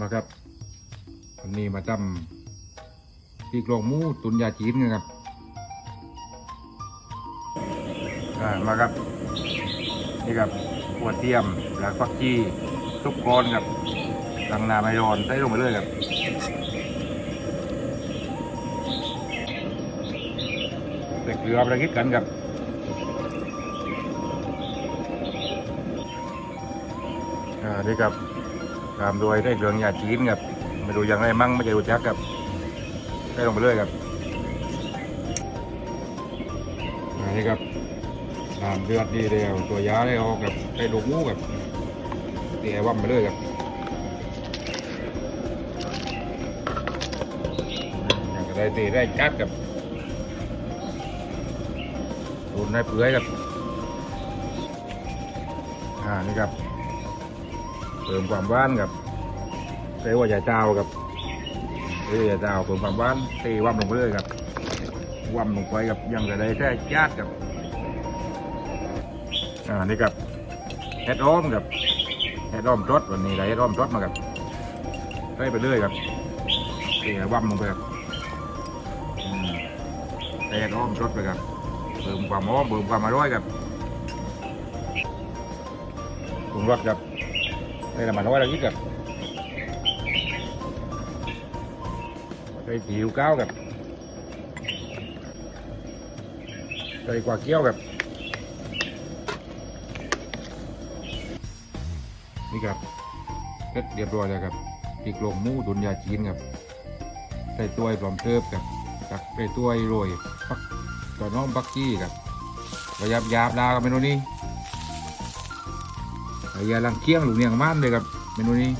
มาครับวันนี้มาจำที่กลองหมูตุนยาจีนกันครับมาครับ นี่ครับหัวเทียมหลักฟักกี้ทุกกอนครับตังนาไม่ร้อนใส่ลงไปเลยครับใส่เกลือประคิดกันครับอ่านี่ครับ ตามโดยได้เรื่องยาจีนครับม่รู้อย่างไรมั่งไม่จะรู้จักครับได้ลงไปเลยครับอ่านี่ครับตามเดือดดีเดียวตัวยาได้ออกกับได้ลูกหมูกับเตี๋ยว่ำไปเลยครับอย่างก็ได้ตีได้จัดกับตุนได้เปื่อยครับอ่านี่ครับเติมความหวานกับ เตว่าใหญ่เจ้ากับเตว่าใหญ่เจ้าเติมความหวานเตว่ำลงไปเลยครับว่ำลงไปกับยังกระได้แท้จาดกับอ่านี่กับเฮ็ดอ้อมกับเฮ็ดอ้อมรสวันนี้ได้เฮ็ดอ้อมรสมากับใส่ไปเลยครับเตว่ำลงไปครับแอดอ้อมรสไปครับเติมความหอมเติมความอร่อยครับปรุงรสครับ đây là mà nói là ít gặp cây chịu cáo gặp cây quả kéo gặp นี่ครับเสร็จเรียบร้อยแล้วครับปีกลงมูตุนยาจีนครับใส่ตัวปลอมเทิบครับตักใส่ตัวโรยปักตอน้องปักกี้ครับระยับยาบดากับเมนูนี้ไอ้ยาลังเคียงหลูเนียงมันเลยครับเมนูนี้